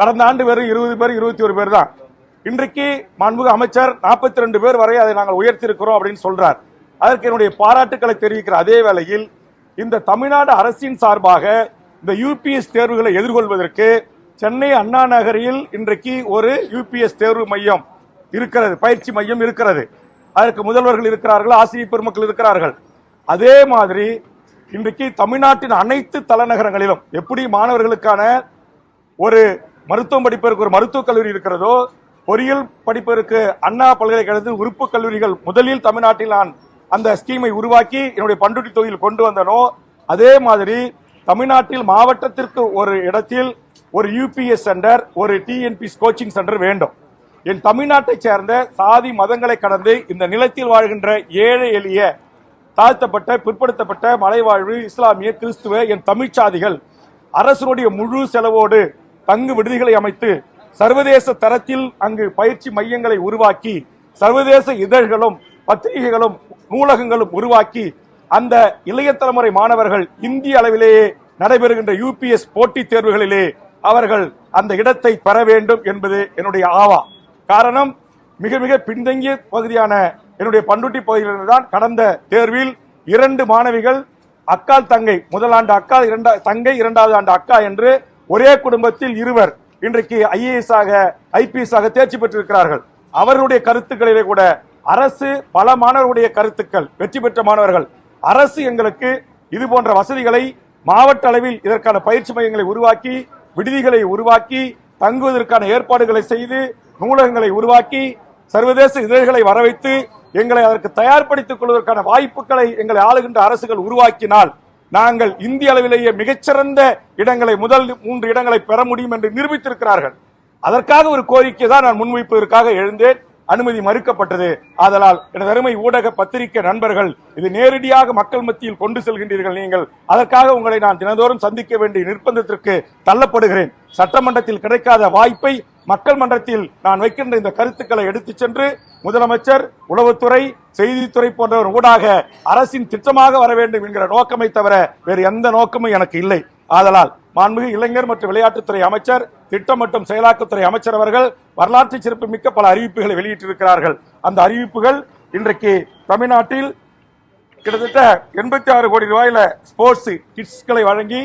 கடந்த ஆண்டு வெறும் இருபது பேர் இருபத்தி ஒரு பேர் தான். இன்றைக்கு மாண்புக அமைச்சர் நாற்பத்தி ரெண்டு பேர் வரை அதை நாங்கள் உயர்த்திருக்கிறோம் அப்படின்னு சொல்றார். அதற்கு என்னுடைய பாராட்டுக்களை தெரிவிக்கிற அதே வேளையில் இந்த தமிழ்நாடு அரசின் சார்பாக இந்த யூபிஎஸ் தேர்வுகளை எதிர்கொள்வதற்கு சென்னை அண்ணா நகரில் இன்றைக்கு ஒரு யூபிஎஸ் தேர்வு மையம் இருக்கிறது பயிற்சி மையம் இருக்கிறது. அதற்கு முதல்வர்கள் இருக்கிறார்கள் ஆசிரியர் பெருமக்கள் இருக்கிறார்கள். அதே மாதிரி இன்றைக்கு தமிழ்நாட்டின் அனைத்து தலைநகரங்களிலும் எப்படி மாணவர்களுக்கான ஒரு மருத்துவம் படிப்பதற்கு ஒரு மருத்துவக் கல்லூரி இருக்கிறதோ பொறியியல் படிப்பதற்கு அண்ணா பல்கலைக்கழகத்தில் உறுப்பு கல்லூரிகள் முதலில் தமிழ்நாட்டில் நான் அந்த ஸ்கீமை உருவாக்கி என்னுடைய பண்ருட்டி தொகுதியில் கொண்டு வந்தனோ அதே மாதிரி தமிழ்நாட்டில் மாவட்டத்திற்கு ஒரு இடத்தில் ஒரு யூபிஎஸ் சென்டர் ஒரு டிஎன்பிஎஸ் கோச்சிங் சென்டர் வேண்டும். என் தமிழ்நாட்டைச் சேர்ந்த சாதி மதங்களை கடந்து இந்த நிலத்தில் வாழ்கின்ற ஏழை எளிய தாழ்த்தப்பட்ட பிற்படுத்தப்பட்ட மலைவாழ்வு இஸ்லாமிய கிறிஸ்துவ என் தமிழ்ச்சாதிகள் அரசனுடைய முழு செலவோடு தங்கு விடுதிகளை அமைத்து சர்வதேச தரத்தில் அங்கு பயிற்சி மையங்களை உருவாக்கி சர்வதேச இதழ்களும் பத்திரிகைகளும் நூலகங்களும் உருவாக்கி அந்த இளைய தலைமுறை மாணவர்கள் இந்திய அளவிலேயே நடைபெறுகின்ற யூபிஎஸ் போட்டித் தேர்வுகளிலே அவர்கள் அந்த இடத்தை பெற வேண்டும் என்பது என்னுடைய ஆவா. காரணம் மிக மிக பின்தங்கிய பகுதியான என்னுடைய பண்ருட்டி பகுதியில்தான் கடந்த தேர்வில் இரண்டு மாணவிகள் அக்கால் தங்கை முதலாண்டு அக்கா இரண்டா தங்கை இரண்டாவது ஆண்டு அக்கா என்று ஒரே குடும்பத்தில் இருவர் இன்றைக்கு ஐஏஎஸ் ஆக ஐபிஎஸ் ஆக தேர்ச்சி பெற்றிருக்கிறார்கள். அவர்களுடைய கருத்துக்களிலே கூட அரசு பல மாணவர்களுடைய கருத்துக்கள் வெற்றி பெற்ற மாணவர்கள் அரசு எங்களுக்கு இது போன்ற வசதிகளை மாவட்ட அளவில் இதற்கான பயிற்சி மையங்களை உருவாக்கி விடுதிகளை உருவாக்கி தங்குவதற்கான ஏற்பாடுகளை செய்து நூலகங்களை உருவாக்கி சர்வதேச இதழ்களை வரவைத்து எங்களை அதற்கு தயார்படுத்திக் கொள்வதற்கான வாய்ப்புகளை எங்களை ஆளுகின்ற அரசுகள் உருவாக்கினால் நாங்கள் இந்திய அளவிலேயே மிகச்சிறந்த இடங்களை முதல் மூன்று இடங்களை பெற முடியும் என்று நிரூபித்திருக்கிறார்கள். அதற்காக ஒரு கோரிக்கை தான் நான் முன்வைப்பதற்காக எழுந்தேன். அனுமதி மறுக்கப்பட்டது. ஆதலால் எனது அருமை ஊடக பத்திரிகை நண்பர்கள் இது நேரடியாக மக்கள் மத்தியில் கொண்டு செல்கின்றீர்கள் நீங்கள். அதற்காக உங்களை நான் தினந்தோறும் சந்திக்க வேண்டிய நிர்பந்தத்திற்கு தள்ளப்படுகிறேன். சட்டமன்றத்தில் கிடைக்காத வாய்ப்பை மக்கள் மன்றத்தில் நான் வைக்கின்ற இந்த கருத்துக்களை எடுத்துச் சென்று முதலமைச்சர் உளவுத்துறை செய்தித்துறை போன்றவர் ஊடாக அரசின் திட்டமாக வர வேண்டும் என்கிற நோக்கமை தவிர வேறு எந்த நோக்கமும் எனக்கு இல்லை. ஆதலால் மாண்புமிகு இளைஞர் மற்றும் விளையாட்டுத்துறை அமைச்சர் திட்டம் மற்றும் செயலாக்கத்துறை அமைச்சர் அவர்கள் வரலாற்று சிறப்பு மிக்க பல அறிவிப்புகளை வெளியிட்டிருக்கிறார்கள். அந்த அறிவிப்புகள் இன்றைக்கு தமிழ்நாட்டில் கிட்டத்தட்ட எண்பத்தி ஆறு கோடி ரூபாயில ஸ்போர்ட்ஸ் கிட்ஸ்களை வழங்கி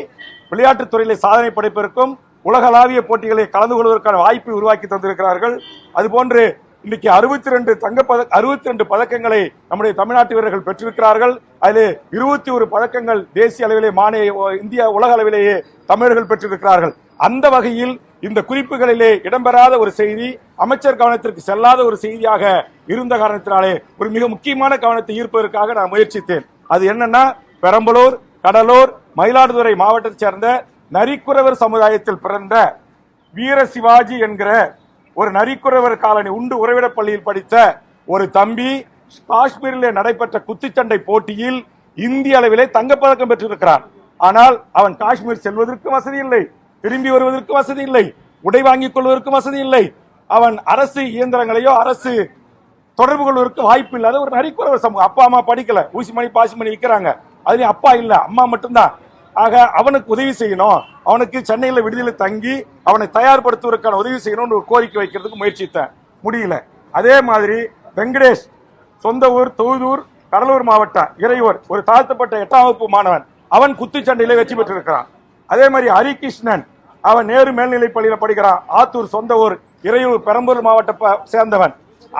விளையாட்டுத்துறையில சாதனை படைப்பதற்கும் உலகளாவிய போட்டிகளை கலந்து கொள்வதற்கான வாய்ப்பை உருவாக்கி தந்திருக்கிறார்கள். அதுபோன்று இன்னைக்கு அறுபத்தி ரெண்டு தங்க அறுபத்தி ரெண்டு பதக்கங்களை நம்முடைய தமிழ்நாட்டு வீரர்கள் பெற்றிருக்கிறார்கள். அதில் இருபத்தி ஒரு பழக்கங்கள் தேசிய அளவிலே மாநில இந்திய உலக அளவிலேயே தமிழர்கள் பெற்றிருக்கிறார்கள். அந்த வகையில் இந்த குறிப்புகளிலே இடம்பெறாத ஒரு செய்தி அமைச்சர் கவனத்திற்கு செல்லாத ஒரு செய்தியாக இருந்த காரணத்தினாலே ஒரு மிக முக்கியமான கவனத்தை ஈர்ப்பதற்காக நான் முயற்சித்தேன். அது என்னன்னா பெரம்பலூர் கடலூர் மயிலாடுதுறை மாவட்டத்தைச் சேர்ந்த நரிக்குறவர் சமுதாயத்தில் பிறந்த வீர சிவாஜி என்கிற ஒரு நரிக்குறவர் காலனி உண்டு உறவிட பள்ளியில் படித்த ஒரு தம்பி காஷ்மீரில் நடைபெற்ற குத்துச்சண்டை போட்டியில் இந்திய அளவிலே தங்கப்பதக்கம் பெற்றிருக்கிறான். ஆனால் அவன் காஷ்மீர் செல்வதற்கு வசதி இல்லை திரும்பி வருவதற்கு வசதி இல்லை உடை வாங்கிக் கொள்வதற்கு வசதி இல்லை. அவன் அரசு இயந்திரங்களையோ அரசு தொடர்பு கொள்வதற்கு வாய்ப்பு இல்லாத ஒரு நரிக்குறவர் சமூகம். அப்பா அம்மா படிக்கல ஊசி மணி பாசி மணி விற்கிறாங்க. அதுலயும் அப்பா இல்ல அம்மா மட்டும்தான். ஆக அவனுக்கு உதவி செய்யணும். அவனுக்கு சென்னையில விடுதலை தங்கி அவனை தயார்படுத்துவதற்கான உதவி செய்யணும்னு ஒரு கோரிக்கை வைக்கிறதுக்கு முயற்சித்தேன். முடியல. அதே மாதிரி வெங்கடேஷ் சொந்த ஊர் தொழுதூர் கடலூர் மாவட்டம் இறையூர் ஒரு தாழ்த்தப்பட்ட எட்டாம் வகுப்பு மாணவன். அவன் குத்துச்சண்டையில வெற்றி பெற்றிருக்கிறான். அதே மாதிரி ஹரிகிருஷ்ணன் அவன் நேரு மேல்நிலைப் பள்ளியில் படிக்கிறான். ஆத்தூர் சொந்த ஊர் இறையூர் பெரம்பூர் மாவட்ட சேர்ந்தவன்.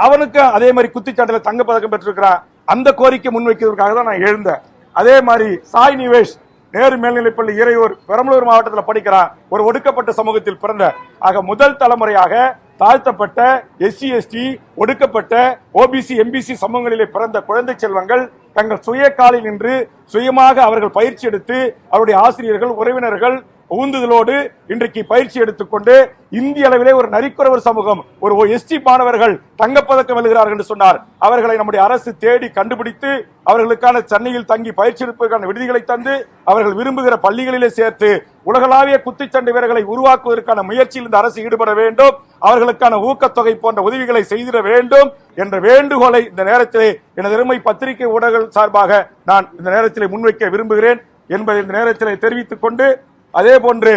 அவனுக்கு அதே மாதிரி குத்துச்சண்டையில தங்கப்பதக்கம் பெற்றிருக்கிறான். அந்த கோரிக்கை முன்வைக்கிறதுக்காக தான் நான் எழுந்தேன். அதே மாதிரி சாய் நிவேஷ் நேரு மேல்நிலைப்பள்ளி இறையூர் பெரம்பலூர் மாவட்டத்தில் படிக்கிறான். ஒரு ஒடுக்கப்பட்ட சமூகத்தில் பிறந்த. ஆக முதல் தலைமுறையாக தாழ்த்தப்பட்ட எஸ்சி எஸ்டி ஒடுக்கப்பட்ட ஓபிசி எம்பிசி சமூகங்களிலே பிறந்த குழந்தை செல்வங்கள் தங்கள் சுய காலில் நின்று சுயமாக அவர்கள் பயிற்சி எடுத்து அவருடைய ஆசிரியர்கள் உறவினர்கள் ஊந்துதலோடு இன்றைக்கு பயிற்சி எடுத்துக்கொண்டு இந்திய அளவிலே ஒரு நரிக்குறவர் சமூகம் ஒரு எஸ்டி மாணவர்கள் தங்கப்பதக்கம் வெல்கிறார்கள் என்று சொன்னார். அவர்களை நம்முடைய அரசு தேடி கண்டுபிடித்து அவர்களுக்கான சென்னையில் தங்கி பயிற்சி எடுப்பதற்கான விடுதிகளை தந்து அவர்கள் விரும்புகிற பள்ளிகளிலே சேர்த்து உலகளாவிய குத்துச்சண்டை வீரர்களை உருவாக்குவதற்கான முயற்சியில் இந்த அரசு ஈடுபட வேண்டும். அவர்களுக்கான ஊக்கத்தொகை போன்ற உதவிகளை செய்திட வேண்டும் என்ற வேண்டுகோளை இந்த நேரத்திலே எனது அருமை பத்திரிகை ஊடகங்கள் சார்பாக நான் இந்த நேரத்திலே முன்வைக்க விரும்புகிறேன் என்பதை இந்த நேரத்திலே தெரிவித்துக் கொண்டு அதே போன்று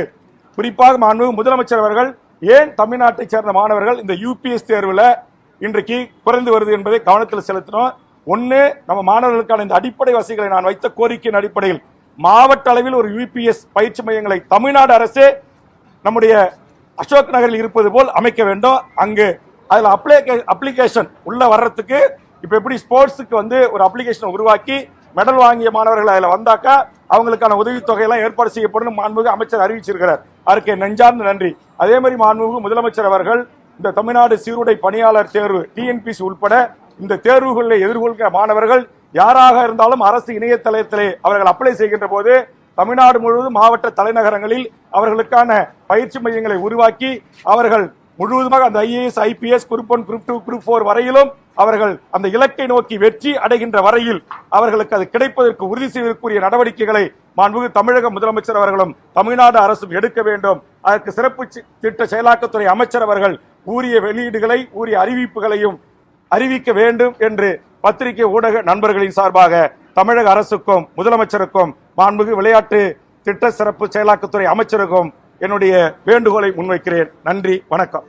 குறிப்பாக மாண்பு முதலமைச்சர் அவர்கள் ஏன் தமிழ்நாட்டைச் சேர்ந்த மாணவர்கள் இந்த யூபிஎஸ் தேர்வில் இன்றைக்கு குறைந்து வருது என்பதை கவனத்தில் செலுத்தினோம் ஒன்று நம்ம மாணவர்களுக்கான இந்த அடிப்படை வசதிகளை நான் வைத்த கோரிக்கையின் அடிப்படையில் மாவட்ட அளவில் ஒரு யூபிஎஸ் பயிற்சி மையங்களை தமிழ்நாடு அரசே நம்முடைய அசோக் நகரில் இருப்பது போல் அமைக்க வேண்டும். அங்கு அதில் அப்ளிகே அப்ளிகேஷன் உள்ள வர்றதுக்கு இப்போ எப்படி ஸ்போர்ட்ஸுக்கு வந்து ஒரு அப்ளிகேஷன் உருவாக்கி மெடல் வாங்கிய மாணவர்கள் அதில் வந்தாக்கா அவங்களுக்கான உதவித்தொகையெல்லாம் ஏற்பாடு செய்யப்படும் மாண்புமிகு அமைச்சர் அறிவிச்சிருக்கிறார். அதற்கு நெஞ்சார்ந்த நன்றி. அதே மாதிரி மாண்புமிகு முதலமைச்சர் அவர்கள் இந்த தமிழ்நாடு சீருடை பணியாளர் தேர்வு டிஎன்பிசி உட்பட இந்த தேர்வுகளில் எதிர்கொள்கிற மாணவர்கள் யாராக இருந்தாலும் அரசு இணையதளத்திலே அவர்கள் அப்ளை செய்கின்ற போது தமிழ்நாடு முழுவதும் மாவட்ட தலைநகரங்களில் அவர்களுக்கான பயிற்சி மையங்களை உருவாக்கி அவர்கள் முழுவதுமாக அந்த IAS IPS group one group two group four வரையிலும் அவர்கள் அந்த இலக்கை நோக்கி வெற்றி அடைகின்ற வரையில் அவர்களுக்கு அது கிடைப்பதற்கு உறுதி செய்வதற்குரிய நடவடிக்கைகளை மாண்புமிகு தமிழக முதலமைச்சர் அவர்களும் தமிழ்நாடு அரசும் எடுக்க வேண்டும். அதற்கு சிறப்பு சி- திட்ட செயலாக்கத்துறை அமைச்சர் அவர்கள் உரிய வெளியீடுகளை ஊரிய அறிவிப்புகளையும் அறிவிக்க வேண்டும் என்று பத்திரிகை ஊடக நண்பர்களின் சார்பாக தமிழக அரசுக்கும் முதலமைச்சருக்கும் மாண்புமிகு விளையாட்டு திட்ட சிறப்பு செயலாக்கத்துறை அமைச்சருக்கும் என்னுடைய வேண்டுகோளை முன்வைக்கிறேன். நன்றி வணக்கம்.